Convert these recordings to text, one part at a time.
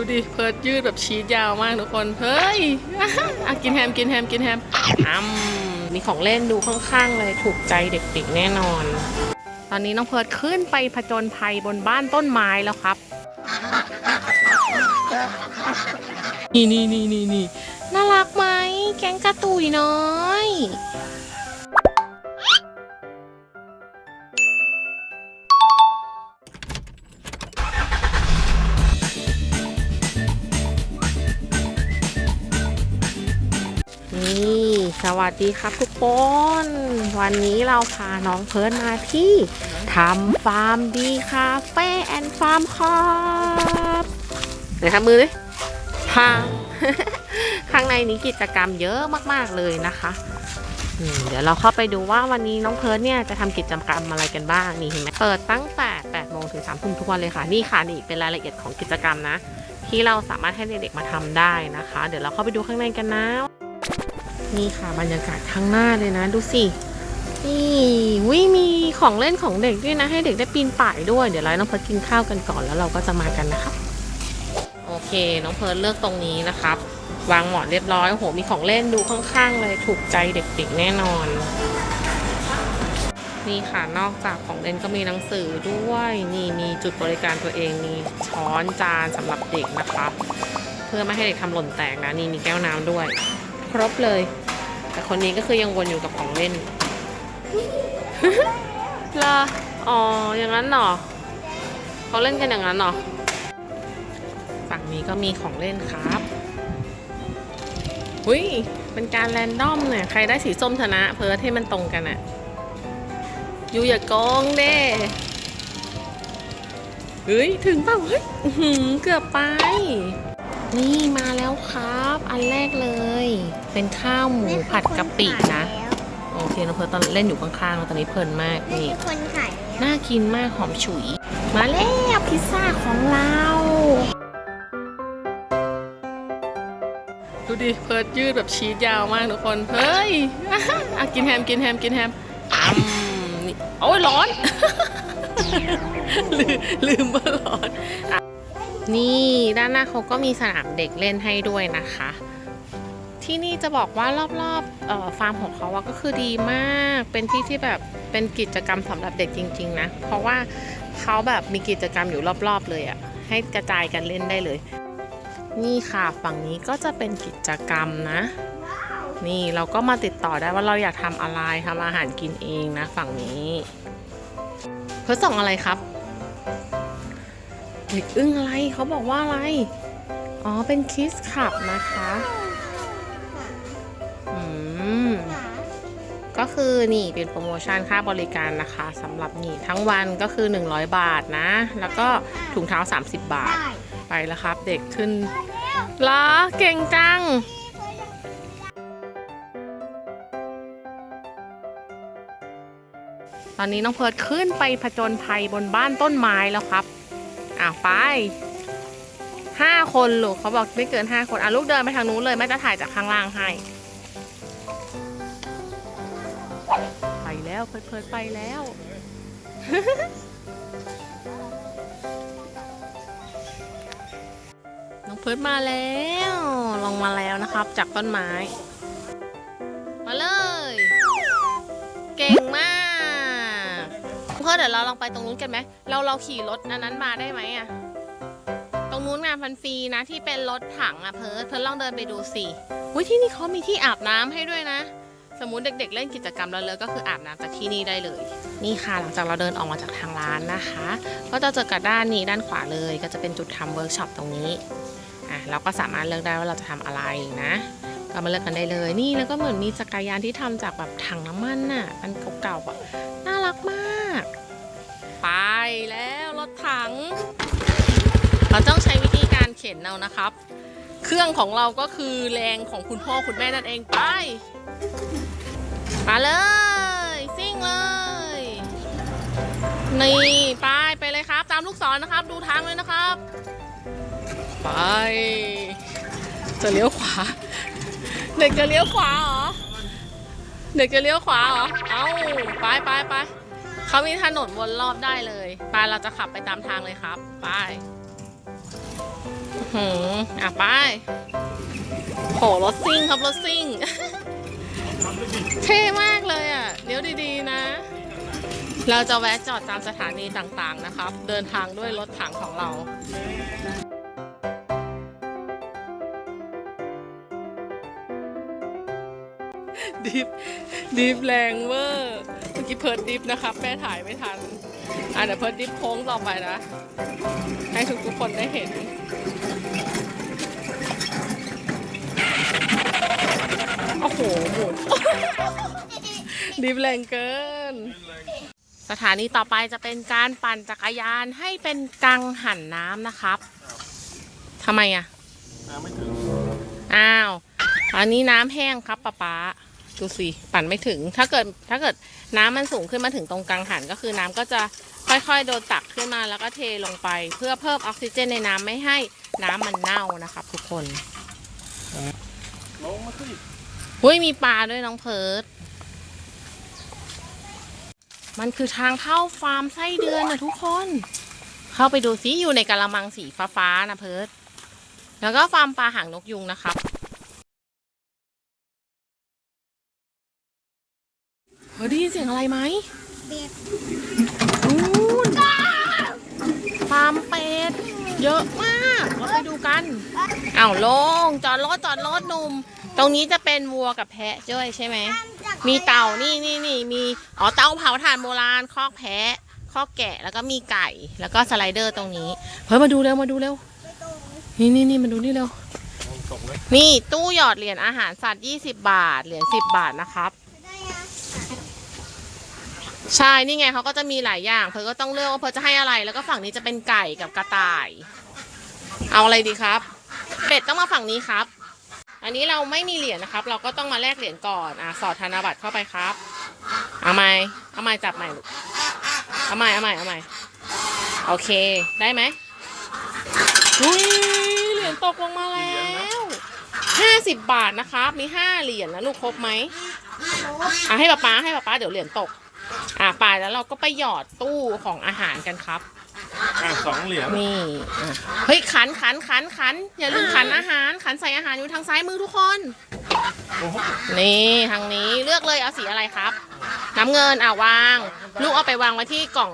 ดูดิ เพิร์ดยืดแบบชีสยาวมากทุกคน เฮ้ยอะกินแฮมกินแฮมกินแฮมอ้ำมีของเล่นดูข้างๆเลยถูกใจเด็กๆแน่นอน ตอนนี้น้องเพิร์ดขึ้นไปผจญภัยบนบ้านต้นไม้แล้วครับ นี่นี่นี่นี่นี่น่ารักไหม แก๊งกระตุยน้อย วัสดีครับทุกคน วันนี้เราพาน้องเพิร์ดมาที่ทำฟาร์มดีคาเฟ่แอนด์ฟาร์มครับไหนทำมือดิพาข้างในนี้กิจกรรมเยอะมากๆเลยนะคะอืมเดี๋ยวเราเข้าไปดูว่าวันนี้น้องเพิร์ดเนี่ยจะทำกิจกรรมอะไรกันบ้างนี่เห็นไหมเปิดตั้งแต่8โมงถึง3ทุ่มทุกวันเลยค่ะ นี่ค่ะนี่เป็นรายละเอียดของกิจกรรมนะ ที่เราสามารถให้เด็กๆมาทำได้นะคะ เดี๋ยวเราเข้าไปดูข้างในกันนะ นี่ค่ะบรรยากาศข้างหน้าเลยนะ ดูสินี่วิมีของเล่นของเด็กด้วยนะ ให้เด็กได้ปีนป่ายด้วย เดี๋ยวเราให้น้องเพิร์ดกินข้าวกันก่อนแล้วเราก็จะมากันนะครับ โอเค น้องเพิร์ดเลือกตรงนี้นะครับ วางหมอนเรียบร้อยโอ้โหมีของเล่นดูข้างๆเลยถูกใจเด็กๆแน่นอน นี่ค่ะนอกจากของเล่นก็มีหนังสือด้วยนี่มีจุดบริการตัวเองมีช้อนจานสำหรับเด็กนะครับเพื่อไม่ให้เด็กทำหล่นแตกนะนี่มีแก้วน้ำด้วย ครบเลย แต่คนนี้ก็คือยังวนอยู่กับของเล่นเหรออ๋อ อย่างนั้นหรอเขาเล่นกันอย่างนั้นหรอ ฝั่งนี้ก็มีของเล่นครับหุยเป็นการแรนดอมเนี่ย ใครได้สีส้มชนะ เพิร์ทให้มันตรงกันอะยูอย่าโกงเด้เฮ้ย ถึงเปล่าเฮ้ยเกือบไป นี่มาแล้วครับ อันแรกเลย เป็นข้าวหมูผัดกะปินะ โอเคน้องเพิร์ตตอนเล่นอยู่ข้างๆตอนนี้เพลินมากนี่นี่คนขายแล้วน่ากินมากหอมฉุย มาแล้วพิซซ่าของเราดูดิเพิร์ดยืดแบบชีสยาวมากทุกคน เฮ้ยอะกินแฮมกินแฮมกินแฮมอ้ำนี่โอ้ยร้อน ลืมลืมว่าร้อนอะนี่ด้านหน้าเขาก็มีสนามเด็กเล่นให้ด้วยนะคะ ที่นี่จะบอกว่ารอบๆฟาร์มของเขาอะก็คือดีมาก เป็นที่ที่แบบเป็นกิจกรรมสำหรับเด็กจริง ๆ นะ เพราะว่าเขาแบบมีกิจกรรมอยู่รอบๆเลยอะให้กระจายกันเล่นได้เลย นี่ค่ะฝั่งนี้ก็จะเป็นกิจกรรมนะ นี่เราก็มาติดต่อได้ว่าเราอยากทำอะไรทำอาหารกินเองนะ ฝั่งนี้เพื่อส่งอะไรครับเด็กอึ้งอะไรเขาบอกว่าอะไร อ๋อเป็นคิสคับนะคะ ก็คือนี่เป็นโปรโมชั่นค่าบริการนะคะสำหรับนี่ทั้งวันก็คือ 100 บาทนะ แล้วก็ถุงเท้า 30 บาทไปแล้วครับ เด็กขึ้นล้อเก่งจังตอนนี้น้องเพิร์ดขึ้นไปผจญภัยบนบ้านต้นไม้แล้วครับอ้าวไปห้าคนลูกเขาบอกไม่เกินห้าคนอะลูกเดินไปทางนู้นเลยแม่จะถ่ายจากข้างล่างให้ ไปแล้วเพิร์ดเพิร์ดไปแล้ว น้องเพิร์ดมาแล้ว ลงมาแล้วนะครับ จากต้นไม้ มาเลย เก่งมากเพิร์ดเดี๋ยวเราลองไปตรงนู้นกันไหม เราเราขี่รถอันนั้นมาได้ไหมอะตรงนู้นงานพันฟรีนะที่เป็นรถถังอะเพิร์ดเพิร์ดลองเดินไปดูสิอุ้ยที่นี่เขามีที่อาบน้ำให้ด้วยนะ สมมุติเด็กๆ เล่นกิจกรรมแล้วเลยก็คืออาบน้ำจากที่นี่ได้เลย นี่ค่ะหลังจากเราเดินออกมาจากทางร้านนะคะ ก็จะเจอกับด้านนี้ด้านขวาเลย ก็จะเป็นจุดทำเวิร์กช็อปตรงนี้อะเราก็สามารถเลือกได้ว่าเราจะทำอะไรนะก็มาเลือกกันได้เลย นี่แล้วก็เหมือนมีจักรยานที่ทำจากแบบถังน้ำมันน่ะอันเก่าๆอะน่ารักมาก ไปแล้วรถถัง เราต้องใช้วิธีการเข็นเอานะครับ เครื่องของเราก็คือแรงของคุณพ่อคุณแม่นั่นเองไป มาเลย ซิ่งเลย นี่ไปไปเลยครับ ตามลูกศรนะครับ ดูทางเลยนะครับ ไป จะเลี้ยวขวา เด็กจะเลี้ยวขวาเหรอ เด็กจะเลี้ยวขวาเหรอ เอาไปไปไปเขามีถนนวนรอบได้เลยไปเราจะขับไปตามทางเลยครับ ไปหืมอะไปโหรถซิ่งครับรถซิ่ง เท่มากเลยอะ เดี๋ยวดีๆนะ เราจะแวะจอดตามสถานีต่างๆนะครับ เดินทางด้วยรถถังของเราดิฟดิฟแรงเวอร์เมื่อกี้เพิร์ดดิฟนะครับแม่ถ่ายไม่ทันอะเดี๋ยวเพิร์ดดิฟโค้งต่อไปนะ ให้ทุกทุกคนได้เห็น โอ้โหหมุนดิฟแรงเกิน สถานีต่อไปจะเป็นการปั่นจักรยานให้เป็นกังหันน้ำนะครับทำไมอะ น้ำไม่ถึง อ้าว อันนี้น้ำแห้งครับป๊าป๊าดูสิ ปั่นไม่ถึง ถ้าเกิด ถ้าเกิดน้ำมันสูงขึ้นมาถึงตรงกลางหันก็คือน้ำก็จะค่อยๆ โดนตักขึ้นมาแล้วก็เทลงไป เพื่อเพิ่มออกซิเจนในน้ำไม่ให้น้ำมันเน่านะครับทุกคนลงมาสิ หุ้ยมีปลาด้วยน้องเพิร์ดมันคือทางเข้าฟาร์มไส้เดือนนะทุกคน เข้าไปดูซิอยู่ในกะละมังสีฟ้าๆนะเพิร์ดแล้วก็ฟาร์มปลาหางนกยุงนะครับ เฮ้ยได้ยินเสียงอะไรไหมเบ็ดนู่นฟาร์มเป็ด เยอะมาก เราไปดูกันอ้าวลงจอดรถจอดรถหนุ่ม ตรงนี้จะเป็นวัวกับแพะด้วยใช่ไหม มีเต่านี่นี่นี่มีอ๋อเตาเผาถ่านโบราณคอกแพะคอกแกะแล้วก็มีไก่แล้วก็สไลเดอร์ตรงนี้เฮ้ยมาดูเร็วมาดูเร็วนี่นี่นี่มาดูนี่เร็วลงตกเลยนี่ตู้หยอดเหรียญอาหารสัตว์ 20 บาท เหรียญ10 บาทนะครับได้ยังใช่ นี่ไงเขาก็จะมีหลายอย่าง เธอก็ต้องเลือกว่าเธอจะให้อะไร แล้วก็ฝั่งนี้จะเป็นไก่กับกระต่าย เอาอะไรดีครับ เป็ดต้องมาฝั่งนี้ครับ อันนี้เราไม่มีเหรียญนะครับ เราก็ต้องมาแลกเหรียญก่อนอะสอดธนบัตรเข้าไปครับ เอาไหมเอาไหมจับใหม่ลูกเอาไหมเอาไหมเอาไหมโอเค ได้ไหมอุ้ยเหรียญตกลงมาแล้วห้าสิบบาทนะครับ มีห้าเหรียญนะลูกครบไหมอะให้ป๊าป๊าให้ป๊าป๊าเดี๋ยวเหรียญตก อะไปแล้วเราก็ไปหยอดตู้ของอาหารกันครับ อะสองเหรียญนี่อะเฮ้ยขันขันขันขันอย่าลืมขันอาหารขันใส่อาหารอยู่ทางซ้ายมือทุกคน โอ้โหนี่ทางนี้เลือกเลยเอาสีอะไรครับ น้ำเงินอะวาง ลูกเอาไปวางไว้ที่กล่อง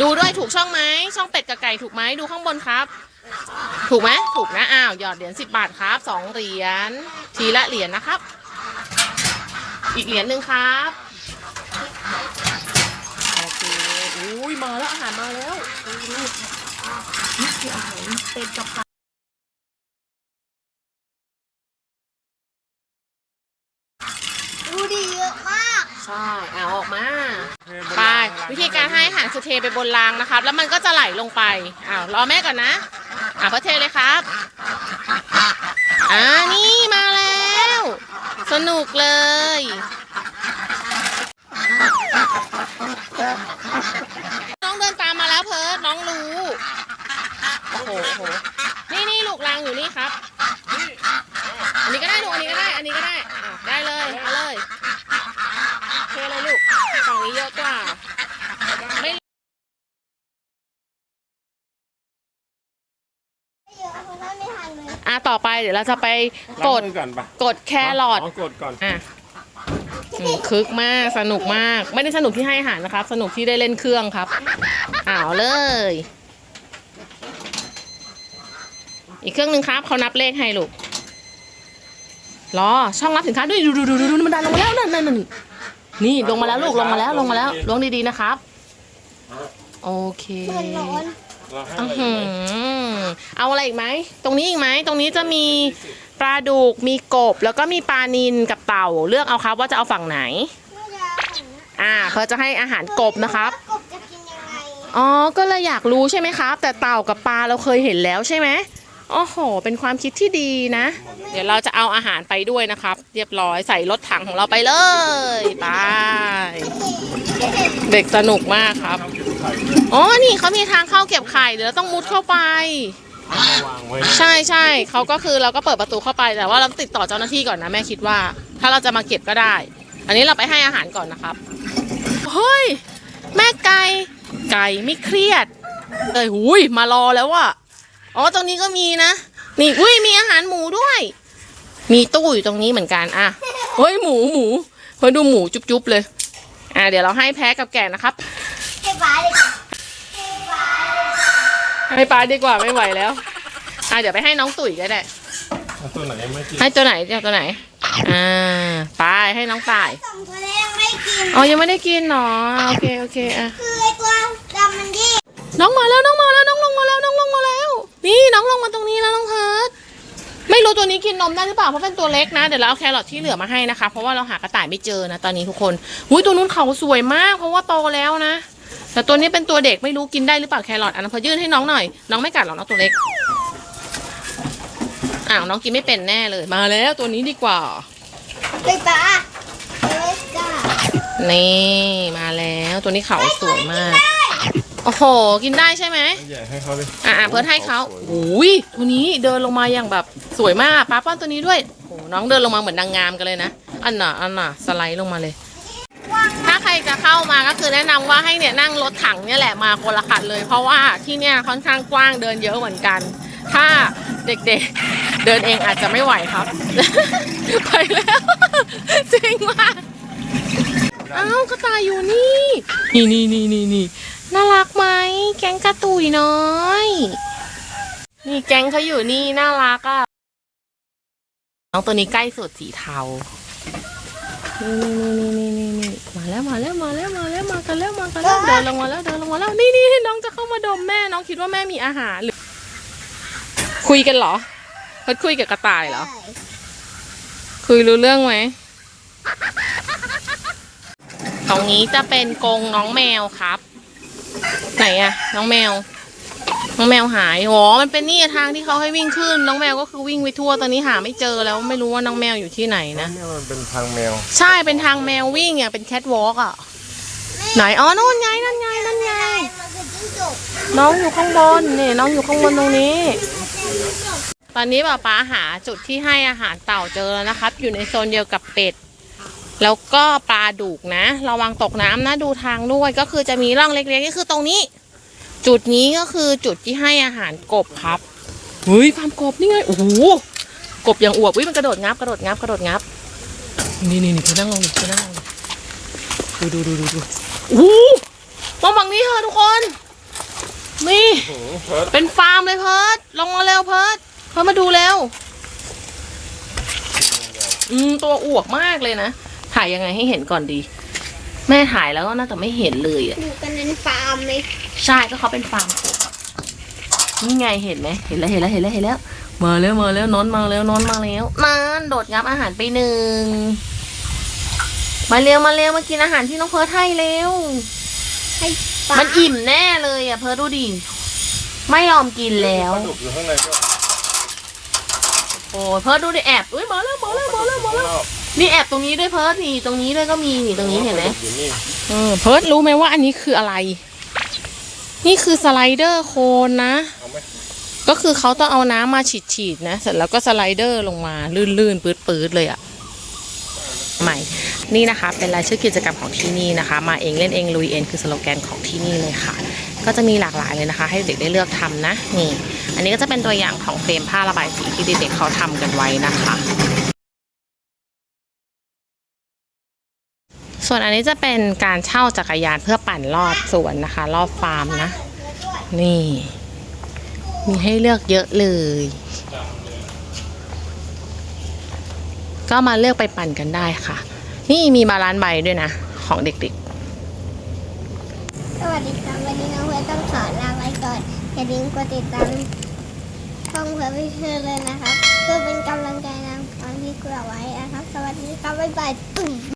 ดูด้วยถูกช่องไหมช่องเป็ดกับไก่ถูกไหมดูข้างบนครับ ถูกไหมถูกนะอ้าวหยอดเหรียญสิบบาทครับสองเหรียญทีละเหรียญนะครับ อีกเหรียญหนึ่งครับ อุ้ยมาแล้วอาหารมาแล้วดูดูนี่คืออาหารเป็ดกับไก่ดูดีเยอะมาก ใช่เอาออกมาเทบนไปรางวิธีการให้อาหารคือเทไปบนรางนะครับ แล้วมันก็จะไหลลงไปอ้าวรอแม่ก่อนนะอะพอเทเลยครับอ่านี่มาแล้ว สนุกเลย น้องรู้ โอ้โหโอ้โหนี่นี่ลูกรางอยู่นี่ครับ อันนี้ก็ได้ลูกอันนี้ก็ได้ อันนี้ก็ได้อะได้เลยเอาเลยเทเลยลูกฝั่งนี้เยอะกว่า ไม่เยอะเพราะว่าไม่ทันเลยอะต่อไปเดี๋ยวเราจะไปกล้างดมือก่อนปะกดแครอทกดก่อน อะ อืมคึกมากสนุกมาก ไม่ได้สนุกที่ให้อาหารนะครับ สนุกที่ได้เล่นเครื่องครับอ้าวเลย อีกเครื่องหนึ่งครับเขานับเลขให้ลูกรอช่องรับสินค้าด้วยดูดูดูดูดูมันดันลงมาแล้วนั่นนั่นนั่นนี่ลงมาแล้วลูกลงมาแล้วลงมาแล้วลงดีๆนะครับ โอเค มันร้อน เราให้อื้ออะไรหืไปอเอาอะไรอีกไหม ตรงนี้อีกไหม ตรงนี้จะมี ปลาดุกมีกบ แล้วก็มีปลานินกับเต่า เลือกเอาครับว่าจะเอาฝั่งไหนไม่ยาขันนะอ่าเพื่อจะให้อาหารกบนะครับ กบจะกินยังไงอ๋อ ก็เลยอยากรู้ใช่ไหมครับ แต่เต่ากับปลาเราเคยเห็นแล้วใช่ไหมโอ้โห เป็นความคิดที่ดีนะ เดี๋ยวเราจะเอาอาหารไปด้วยนะครับ เรียบร้อยใส่รถถังของเราไปเลยไปเด็กสนุกมากครับเอาเก็บไข่ด้วยอ๋อ นี่เขามีทางเข้าเก็บไข่เดี๋ยวเราต้องมุดเข้าไป เอามาวางไว้ใช่ใช่เขาก็คือเราก็เปิดประตูเข้าไปแต่ว่าเราติดต่อเจ้าหน้าที่ก่อนนะแม่คิดว่า ถ้าเราจะมาเก็บก็ได้ อันนี้เราไปให้อาหารก่อนนะครับเฮ้ยแม่ไก่ไก่ไม่เครียดเลยหุยมารอแล้วอะอ๋อตรงนี้ก็มีนะนี่อุ้ยมีอาหารหมูด้วย มีตู้อยู่ตรงนี้เหมือนกันอะเฮ้ยหมูหมูเฮ้ยดูหมูจุ๊บๆเลย อะเดี๋ยวเราให้แพ้กับแกะนะครับ ให้ป้าเลยค่ะ ให้ปลาดีกว่าไม่ไหวแล้วอะเดี๋ยวไปให้น้องตุ๋ยก็ได้เอาตัวไหนไม่กินให้ตัวไหนจะเอาตัวไหนอ่าไปให้น้องตายสองตัวแรกไม่กิน อ๋อยังไม่ได้กินเนาะโอเคโอเคอะคือไอ้ตัวดำมันยิ่งน้องมาแล้วน้องมาแล้วน้องลงมาแล้วน้องลงมาแล้ว นี่น้องลงมาตรงนี้แล้วน้องเพิร์ดไม่รู้ตัวนี้กินนมได้หรือเปล่าเพราะเป็นตัวเล็กนะเดี๋ยวเราเอาแครอทที่เหลือมาให้นะคะเพราะว่าเราหากระต่ายไม่เจอนะตอนนี้ทุกคนอุ้ยตัวนู้นเขาสวยมาก เพราะว่าโตแล้วนะ แต่ตัวนี้เป็นตัวเด็กไม่รู้กินได้หรือเปล่าแครอทอันนั้นพอยื่นให้น้องหน่อย น้องไม่กัดหรอกน้องตัวเล็กอ้าวน้องกินไม่เป็นแน่เลยมาแล้วตัวนี้ดีกว่าไอ้ป้าเอสกานี่มาแล้วตัวนี้เขาสวยมากโอ้โห กินได้ใช่ไหมใหญ่ให้เขาเลยอ่าเพิ่นให้เขาโอ้ยตัวนี้เดินลงมาอย่างแบบสวยมากป้าป้อนตัวนี้ด้วยโอ้น้องเดินลงมาเหมือนนางงามกันเลยนะอันน่ะอันน่ะสไลด์ลงมาเลย ถ้าใครจะเข้ามาก็คือแนะนำว่าให้เนี่ยนั่งรถถังเนี่ยแหละมาคนละคันเลย เพราะว่าที่เนี่ยค่อนข้างกว้างเดินเยอะเหมือนกัน ถ้าเด็กๆเดินเองอาจจะไม่ไหวครับ ไปแล้ว จริงมากอ้าวกระต่ายอยู่นี่ นี่นี่นี่นี่นี่น่ารักไหมแก๊งกระตุยน้อย นี่แก๊งเขาอยู่นี่น่ารักอะน้องตัวนี้ใกล้สุดสีเทา นี่นี่นี่นี่นี่นี่มาแล้วมาแล้วมาแล้วมาแล้วมากันแล้วมากันแล้วเดินลงมาแล้วเดินลงมาแล้วนี่นี่น้องจะเข้ามาดมแม่น้องคิดว่าแม่มีอาหารหรือ คุยกันเหรอเขาคุยกับกระต่ายเหรอ คุยรู้เรื่องไหมตรงนี้จะเป็นกรงน้องแมวครับ ไหนอะน้องแมว น้องแมวหายอ๋อมันเป็นนี่ทางที่เขาให้วิ่งขึ้น น้องแมวก็คือวิ่งไปทั่ว ตอนนี้หาไม่เจอแล้วไม่รู้ว่าน้องแมวอยู่ที่ไหนนะเนี่ยมันเป็นทางแมว ใช่ เป็นทางแมววิ่งอะ เป็นแคทวอล์กอะ ไหน อ๋อ นู่นไง นั่นไง นั่นไง มันคือจิ้งจกน้องอยู่ข้างบนนี่น้องอยู่ข้างบนตรงนี้ ตอนนี้ป้าป๊าหาจุดที่ให้อาหารเต่าเจอแล้วนะครับ อยู่ในโซนเดียวกับเป็ด แล้วก็ปลาดุกนะ ระวังตกน้ำนะ ดูทางด้วย ก็คือจะมีร่องเล็กๆก็คือตรงนี้ จุดนี้ก็คือจุดที่ให้อาหารกบครับเฮ้ยฟาร์มกบนี่ไงโอ้โหกบอย่างอวบวิมันกระโดดงับกระโดดงับกระโดดงับ นี่นี่นี่เธอนั่งลงดิเธอนั่งลงดิดูดูดูดูดูโอ้โหมองฝั่งนี้เถอะทุกคน นี่โอ้โหเพิร์ดเป็นฟาร์มเลยเพิร์ดลงมาเร็วเพิร์ดเพิร์ดมาดูเร็ว อืมตัวอวบมากเลยนะ ถ่ายยังไงให้เห็นก่อนดี แม่ถ่ายแล้วก็น่าจะไม่เห็นเลยอะอยู่กันในฟาร์มเลย ใช่ก็เขาเป็นฟาร์มกบอะนี่ไงเห็นไหมเห็นแล้วเห็นแล้วเห็นแล้วเห็นแล้ว มาแล้วมาแล้วนอนมาแล้วนอนมาแล้วนั่นโดดงับอาหารไปหนึ่งมาเร็วมาเร็วมากินอาหารที่น้องเพิร์ทให้เร็วให้ป้ามันอิ่มแน่เลยอะเพิร์ทดูดิไม่ยอมกินแล้วปลาดุกอยู่ข้างในก็โอ้ยเพิร์ทดูดิแอบอุ้ยมาแล้วมาแล้วมาแล้วมาแล้วนี่แอบตรงนี้ด้วยเพิร์ทนี่ตรงนี้ด้วยก็มีนี่ตรงนี้เห็นไหมอยู่นี่เออเพิร์ทรู้ไหมว่าอันนี้คืออะไร นี่คือสไลเดอร์โคนนะเอาไหมก็คือเขาต้องเอาน้ำมาฉีดๆนะ เสร็จแล้วก็สไลเดอร์ลงมาลื่นๆ ปื๊ดๆ เลยอะใหม่ นี่นะคะ เป็นรายชื่อกิจกรรมของที่นี่นะคะ มาเองเล่นเองลุยเองคือสโลแกนของที่นี่เลยค่ะ ก็จะมีหลากหลายเลยนะคะ ให้เด็กได้เลือกทำนะ นี่ อันนี้ก็จะเป็นตัวอย่างของเฟรมผ้าระบายสีที่เด็กๆเขาทำกันไว้นะคะ ส่วนอันนี้จะเป็นการเช่าจักรยานเพื่อปั่นรอบสวนนะคะ รอบฟาร์มนะ นี่ มีให้เลือกเยอะเลย ก็มาเลือกไปปั่นกันได้ค่ะ นี่มีบาลานซ์ใบด้วยนะ ของเด็กๆ สวัสดีครับวันนี้น้องเพื่อนต้องสอลาไปก่อน อย่าลืมกดติดตามช่องเพื่อนพี่เชื่อเลยนะครับ เพื่อเป็นกำลังใจนำตอนที่กลัวไว้นะครับ สวัสดีครับบ๊ายบายตุ่ม